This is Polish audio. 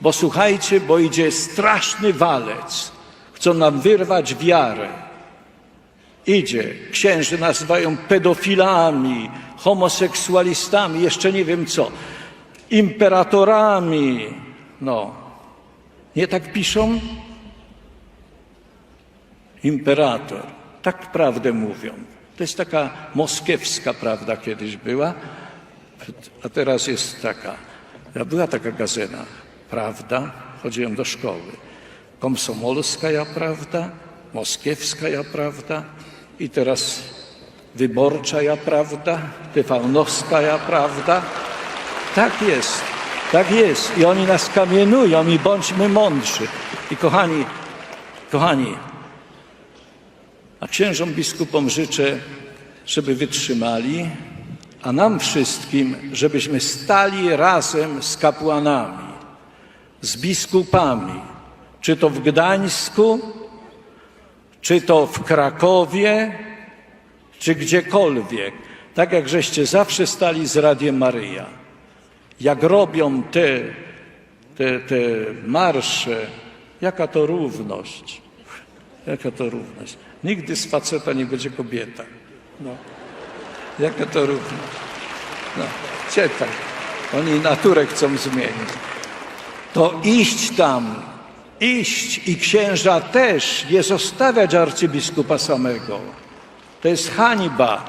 Bo słuchajcie, bo idzie straszny walec. Chcą nam wyrwać wiarę. Idzie. Księży nazywają pedofilami, homoseksualistami, jeszcze nie wiem co. Imperatorami. No. Nie tak piszą? Imperator. Tak prawdę mówią. To jest taka moskiewska prawda kiedyś była, a teraz jest taka. Była taka gazeta, prawda? Chodziłem do szkoły. Komsomolska prawda, moskiewska prawda i teraz wyborcza prawda, tyfałnowska prawda. Tak jest, tak jest. I oni nas kamienują i bądźmy mądrzy. I kochani, kochani, a księżom biskupom życzę, żeby wytrzymali, a nam wszystkim, żebyśmy stali razem z kapłanami, z biskupami, czy to w Gdańsku, czy to w Krakowie, czy gdziekolwiek, tak jak żeście zawsze stali z Radiem Maryja. Jak robią te, te, te marsze, jaka to równość. Jaka to równość? Nigdy z faceta nie będzie kobieta. No. Jaka to równość? No, tak? Oni naturę chcą zmienić. To iść tam, iść i księża też, nie zostawiać arcybiskupa samego. To jest hańba.